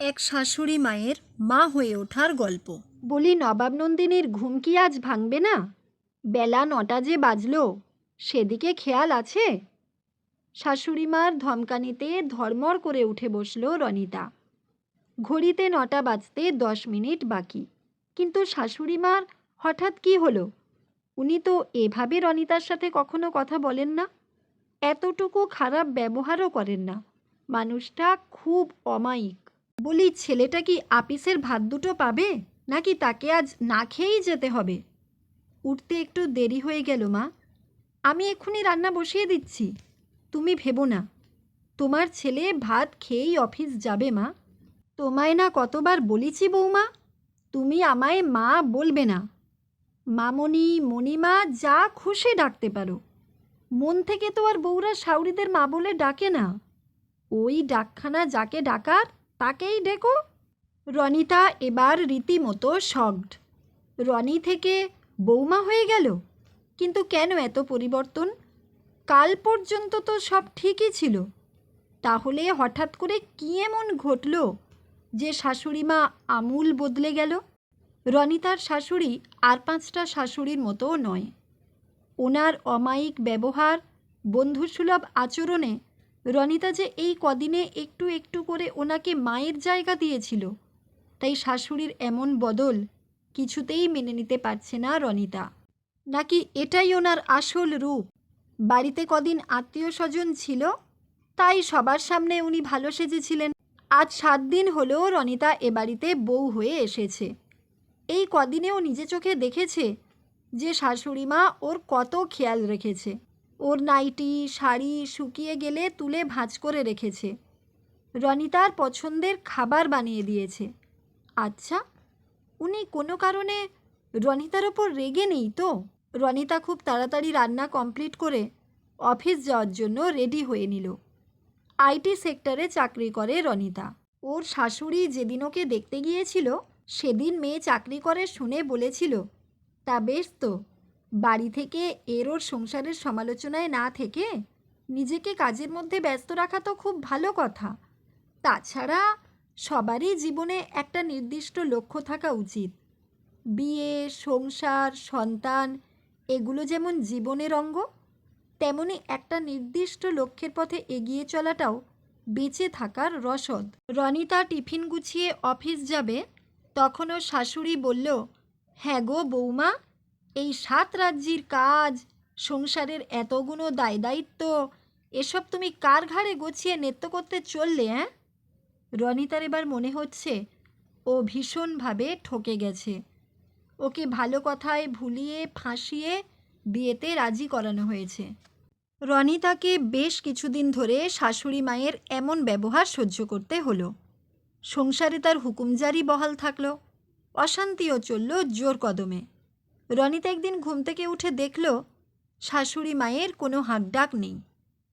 এক শাশুড়ি মায়ের মা হয়ে ওঠার গল্প। বলি, নবাব নন্দিনীর ঘুম কি আজ ভাঙবে না? বেলা নটা যে বাজলো, সেদিকে খেয়াল আছে? শাশুড়ি মার ধমকানিতে ধর্মর করে উঠে বসল রনিতা। ঘড়িতে নটা বাজতে দশ মিনিট বাকি। কিন্তু শাশুড়ি মার হঠাৎ কি হলো? উনি তো এভাবে রনিতার সাথে কখনো কথা বলেন না। এতটুকু খারাপ ব্যবহারও করেন না। মানুষটা খুব অমায়িক। বলি, ছেলেটা কি আপিসের ভাত দুটো পাবে? নাকি তাকে আজ না খেয়েই যেতে হবে? উঠতে একটু দেরি হয়ে গেল, মা। আমি এক্ষুনি রান্না বসিয়ে দিচ্ছি। তুমি ভেবো না। তোমার ছেলে ভাত খেয়েই অফিস যাবে, মা। তোমায় না কতবার বলেছি, বৌমা? তুমি আমায় মা বলবে না। মামনি, মণিমা, যা খুশি ডাকতে পারো। মন থেকে তো আর বউরা সাউরিদের মা বলে ডাকে না। ওই ডাকখানা যাকে ডাকার তাকেই ডেকো? রনিতা এবার রীতিমতো শকড। রনি থেকে বৌমা হয়ে গেল? কিন্তু কেন এত পরিবর্তন? কাল পর্যন্ত তো সব ঠিকই ছিল। তাহলে হঠাৎ করে কী এমন ঘটল যে শাশুড়িমা আমূল বদলে গেল? রনিতার শাশুড়ি আর পাঁচটা শাশুড়ির মতোও নয়। ওনার অমায়িক ব্যবহার, বন্ধুসুলভ আচরণে রনিতা যে এই কদিনে একটু একটু করে ওনাকে মায়ের জায়গা দিয়েছিল। তাই শাশুড়ির এমন বদল কিছুতেই মেনে নিতে পারছে না রনিতা। নাকি এটাই ওনার আসল রূপ? বাড়িতে কদিন আত্মীয় স্বজন ছিল, তাই সবার সামনে উনি ভালো সেজেছিলেন। আজ সাত দিন হলেও রনিতা এ বাড়িতে বউ হয়ে এসেছে। এই কদিনেও নিজে চোখে দেখেছে যে শাশুড়ি মা ওর কত খেয়াল রেখেছে। ওর নাইটি, শাড়ি শুকিয়ে গেলে তুলে ভাঁজ করে রেখেছে। রনিতার পছন্দের খাবার বানিয়ে দিয়েছে। আচ্ছা উনি কোনো কারণে রনিতার ওপর রেগে নেই তো? রনিতা খুব তাড়াতাড়ি রান্না কমপ্লিট করে অফিস যাওয়ার জন্য রেডি হয়ে নিল। আইটি সেক্টরে চাকরি করে রনিতা। ওর শাশুড়ি যেদিন ওকে দেখতে গিয়েছিল, সেদিন মেয়ে চাকরি করে শুনে বলেছিল, তা বেশ তো। বাড়ি থেকে এর ওর সংসারের সমালোচনায় না থেকে নিজেকে কাজের মধ্যে ব্যস্ত রাখা তো খুব ভালো কথা। তাছাড়া সবারই জীবনে একটা নির্দিষ্ট লক্ষ্য থাকা উচিত। বিয়ে, সংসার, সন্তান, এগুলো যেমন জীবনের অঙ্গ, তেমনি একটা নির্দিষ্ট লক্ষ্যের পথে এগিয়ে চলাটাও বেঁচে থাকার রসদ। রনিতা টিফিন গুছিয়ে অফিস যাবে, তখনও শাশুড়ি বলল হ্যাঁ গো বৌমা এই সাত রাজ্যির কাজ, সংসারের এতগুলো দায় দায়িত্ব, এসব তুমি কার ঘাড়ে গুছিয়ে নেত্য করতে চললে হ্যাঁ রনিতার এবার মনে হচ্ছে ও ভীষণভাবে ঠকে গেছে। ওকে ভালো কথায় ভুলিয়ে, ফাঁসিয়ে বিয়েতে রাজি করানো হয়েছে। রনিতাকে বেশ কিছুদিন ধরে শাশুড়ি মায়ের এমন ব্যবহার সহ্য করতে হলো। সংসারে তার হুকুমজারি বহাল থাকল। অশান্তিও চলল জোর কদমে। রনিতা একদিন ঘুম থেকে উঠে দেখল, শাশুড়ি মায়ের কোনো হাঁকডাক নেই,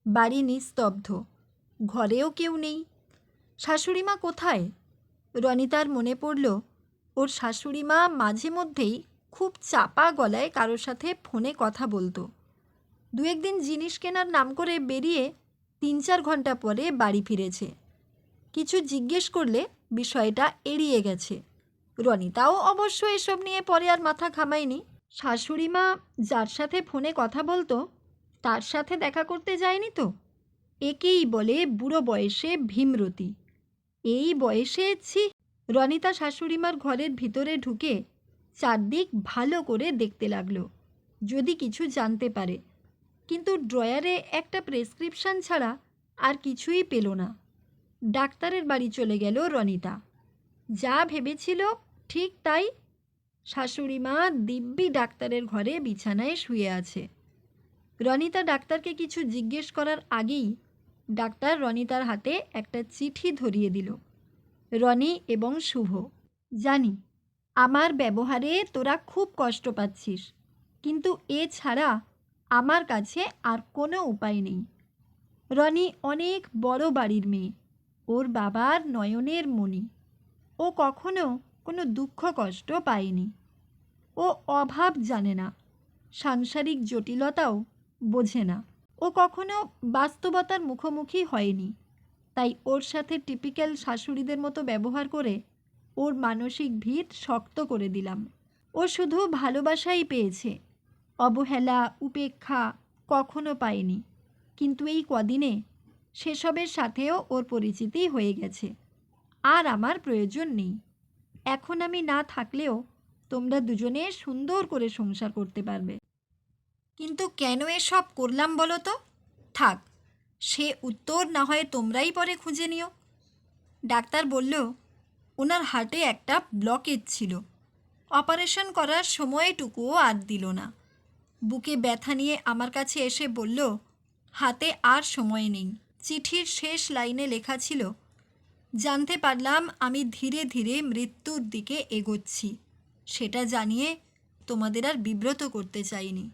বাড়ি নিস্তব্ধ, ঘরেও কেউ নেই। শাশুড়ি মা কোথায়? রনিতার মনে পড়ল, ওর শাশুড়ি মা মাঝে মধ্যেই খুব চাপা গলায় কারোর সাথে ফোনে কথা বলতো। দু একদিন জিনিস কেনার নাম করে বেরিয়ে তিন চার ঘণ্টা পরে বাড়ি ফিরেছে। কিছু জিজ্ঞেস করলে বিষয়টা এড়িয়ে গেছে। রনিতাও অবশ্য এসব নিয়ে পরে আর মাথা ঘামায়নি। শাশুড়ি মা যার সাথে ফোনে কথা বলতো, তার সাথে দেখা করতে যায়নি তো। একেই বলে বুড়ো বয়সে ভীমরতি। এই বয়সে ছি, রনিতা শাশুড়িমার ঘরের ভিতরে ঢুকে চারদিক ভালো করে দেখতে লাগল, যদি কিছু জানতে পারে। কিন্তু ড্রয়ারে একটা প্রেসক্রিপশন ছাড়া আর কিছুই পেল না। ডাক্তারের বাড়ি চলে গেল রনিতা। যা ভেবেছিল ঠিক তাই শাশুড়ি মা দিব্যি ডাক্তারের ঘরে বিছানায় শুয়ে আছে। রনিতা ডাক্তারকে কিছু জিজ্ঞেস করার আগেই ডাক্তার রনিতার হাতে একটা চিঠি ধরিয়ে দিল। রনি এবং শুভ, জানি, আমার ব্যবহারে তোরা খুব কষ্ট পাচ্ছিস, কিন্তু এছাড়া আমার কাছে আর কোনো উপায় নেই। রনি অনেক বড় বাড়ির মেয়ে, ওর বাবার নয়নের মণি। ও কখনো কোনো দুঃখ কষ্ট পায়নি ও অভাব জানে না, সাংসারিক জটিলতাও বোঝে না। ও কখনো বাস্তবতার মুখোমুখি হয়নি, তাই ওর সাথে টিপিক্যাল শাশুড়িদের মতো ব্যবহার করে ওর মানসিক ভিত শক্ত করে দিলাম। ও শুধু ভালোবাসাই পেয়েছে, অবহেলা, উপেক্ষা কখনো পায়নি কিন্তু এই কদিনে সেসবের সাথেও ওর পরিচিতি হয়ে গেছে। আর আমার প্রয়োজন নেই। এখন আমি না থাকলেও তোমরা দুজনে সুন্দর করে সংসার করতে পারবে। কিন্তু কেন এসব করলাম বলো তো? থাক, সে উত্তর না হয় তোমরাই পরে খুঁজে নিও। ডাক্তার বলল, ওনার হার্টে একটা ব্লকেজ ছিল। অপারেশন করার সময়টুকুও আর দিল না। বুকে ব্যথা নিয়ে আমার কাছে এসে বলল, হাতে আর সময় নেই। চিঠির শেষ লাইনে লেখা ছিল জানতে পারলাম আমি ধীরে ধীরে মৃত্যুর দিকে এগোচ্ছি। সেটা জানিয়ে তোমাদের আর বিব্রত করতে চাইনি।